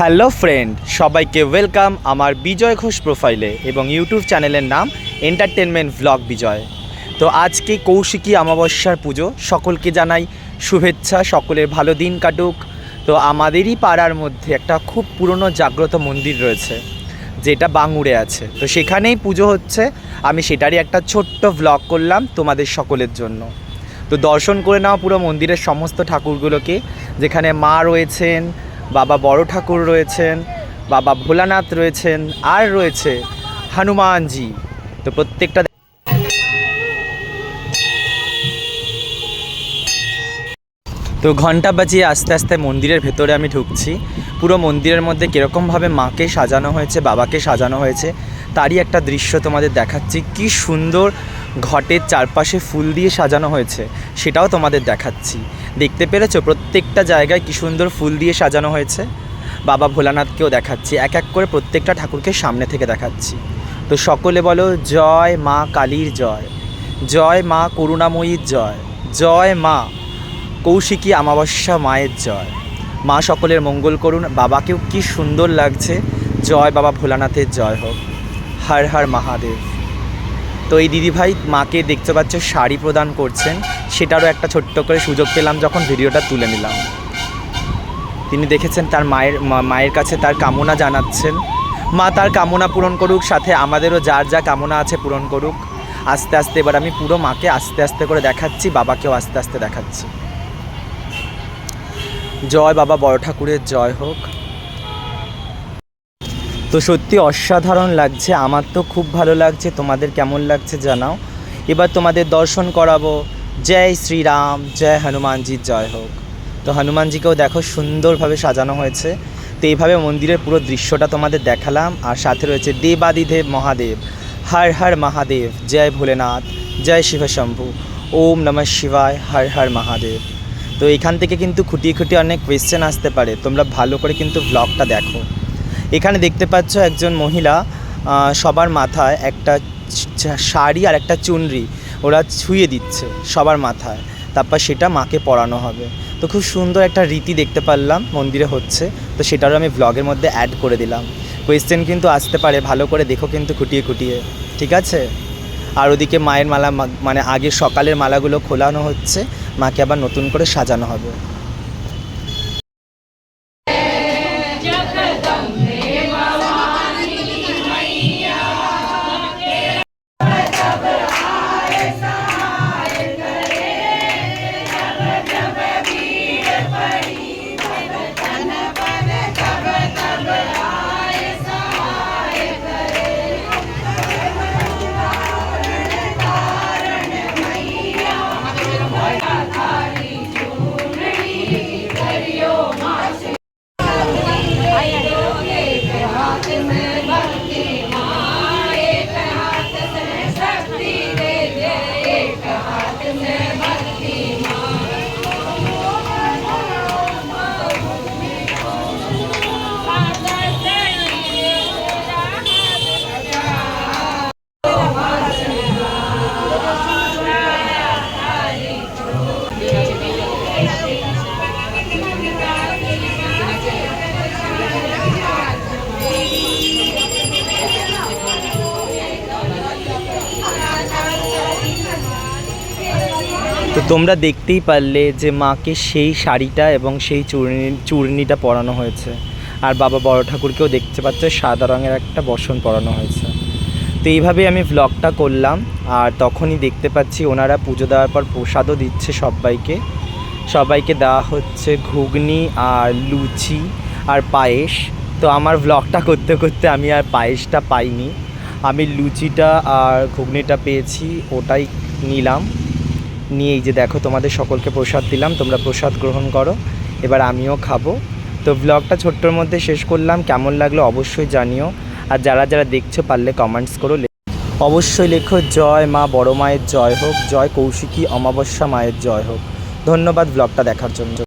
Hello friend, সবাইকে welcome আমার বিজয় ঘোষ প্রোফাইলে এবং ইউটিউব চ্যানেলের নাম এন্টারটেনমেন্ট ভ্লগ বিজয়। তো আজকে কৌশিকী অমাবস্যার পুজো, সকলকে জানাই শুভেচ্ছা, সকলের ভালো দিন কাটুক। তো আমাদেরই পাড়ার মধ্যে একটা খুব পুরনো জাগ্রত মন্দির রয়েছে, যেটা বাঙুড়ে আছে। তো সেখানেই পুজো হচ্ছে, আমি সেটারই একটা ছোট্ট ভ্লগ করলাম তোমাদের সকলের জন্য। তো দর্শন করে নাও পুরো মন্দিরের সমস্ত ঠাকুরগুলোকে, যেখানে মা রয়েছেন বাবা বড় ঠাকুর রয়েছেন, বাবা ভোলানাথ রয়েছেন, আর রয়েছে হনুমানজি। তো প্রত্যেকটা তো ঘণ্টা বাজিয়ে আস্তে আস্তে মন্দিরের ভেতরে আমি ঢুকছি। পুরো মন্দিরের মধ্যে কীরকমভাবে মাকে সাজানো হয়েছে, বাবাকে সাজানো হয়েছে, তারই একটা দৃশ্য তোমাদের দেখাচ্ছি। কি সুন্দর ঘটের চারপাশে ফুল দিয়ে সাজানো হয়েছে, সেটাও তোমাদের দেখাচ্ছি। দেখতে পেরেছ প্রত্যেকটা জায়গায় কি সুন্দর ফুল দিয়ে সাজানো হয়েছে? বাবা ভোলানাথকেও দেখাচ্ছি, এক এক করে প্রত্যেকটা ঠাকুরকে সামনে থেকে দেখাচ্ছি। তো সকলে বলো, জয় মা কালীর জয়। জয় মা করুণাময়ীর জয়। জয় মা কৌশিকী অমাবস্যা মায়ের জয়। মা সকলের মঙ্গল করুন। বাবাকেও কি সুন্দর লাগছে। জয় বাবা ভোলানাথের জয় হোক। হর হর মহাদেব। তো এই দিদিভাই মাকে দেখতে পাচ্ছ, শাড়ি প্রদান করছেন। সেটারও একটা ছোট্ট করে সুযোগ পেলাম যখন ভিডিওটা তুলে নিলাম। তিনি দেখেছেন তার মায়ের মায়ের কাছে তার কামনা জানাচ্ছেন। মা তার কামনা পূরণ করুক, সাথে আমাদেরও যার যা কামনা আছে পূরণ করুক। আস্তে আস্তে এবার আমি পুরো মাকে আস্তে আস্তে করে দেখাচ্ছি, বাবাকেও আস্তে আস্তে দেখাচ্ছি। জয় বাবা বড় ঠাকুরের, জয় হোক। তো সত্যি অসাধারণ লাগছে, আমার তো খুব ভালো লাগছে, তোমাদের কেমন লাগছে জানাও। এবার তোমাদের দর্শন করাবো, জয় শ্রীরাম, জয় হনুমানজির জয় হোক। তো হনুমানজিকেও দেখো সুন্দরভাবে সাজানো হয়েছে। তো এইভাবে মন্দিরের পুরো দৃশ্যটা তোমাদের দেখালাম, আর সাথে রয়েছে দেবাদিদেব মহাদেব। হর হর মহাদেব, জয় ভোলেনাথ, জয় শিবশম্ভু ওম নমঃ শিবায়, হর হর মহাদেব। তো এখান থেকে কিন্তু খুঁটিয়ে খুঁটিয়ে অনেক কোয়েশ্চেন আসতে পারে, তোমরা ভালো করে কিন্তু ব্লগটা দেখো। এখানে দেখতে পাচ্ছ একজন মহিলা সবার মাথায় একটা শাড়ি আর একটা চুনরি ওরা ছুঁয়ে দিচ্ছে সবার মাথায়। তারপর সেটা মাকে পরানো হবে। তো খুব সুন্দর একটা রীতি দেখতে পারলাম, মন্দিরে হচ্ছে। তো সেটারও আমি ব্লগের মধ্যে অ্যাড করে দিলাম। কোয়েশ্চেন কিন্তু আসতে পারে, ভালো করে দেখো কিন্তু খুঁটিয়ে খুঁটিয়ে। ঠিক আছে? আর ওদিকে মায়ের মালা মানে আগে সকালের মালাগুলো খোলানো হচ্ছে, মাকে আবার নতুন করে সাজানো হবে। তো তোমরা দেখতেই পারলে যে মাকে সেই শাড়িটা এবং সেই চূর্ণি চূর্ণিটা পরানো হয়েছে। আর বাবা বড় ঠাকুরকেও দেখতে পাচ্ছ, সাদা রঙের একটা বসন পরানো হয়েছে। তো এইভাবেই আমি ভ্লগটা করলাম, আর তখনই দেখতে পাচ্ছি ওনারা পুজো দেওয়ার পর প্রসাদও দিচ্ছে সবাইকে। সবাইকে দেওয়া হচ্ছে ঘুগনি আর লুচি আর পায়েস। তো আমার ভ্লগটা করতে করতে আমি আর পায়েসটা পাইনি। আমি লুচিটা আর ঘুগনিটা পেয়েছি, ওটাই নিলাম। নিয়ে এই যে দেখো তোমাদের সকলকে প্রসাদ দিলাম, তোমরা প্রসাদ গ্রহণ করো। এবার আমিও খাব। তো ব্লগটা ছোট্টর মধ্যে শেষ করলাম, কেমন লাগল অবশ্যই জানিও। আর যারা যারা দেখছ পারলে কমেন্টস করো অবশ্যই লেখো, জয় মা, বড় মায়ের জয় হোক, জয় কৌশিকী, অমাবস্যা মায়ের জয় হোক। ধন্যবাদ ব্লগটা দেখার জন্য।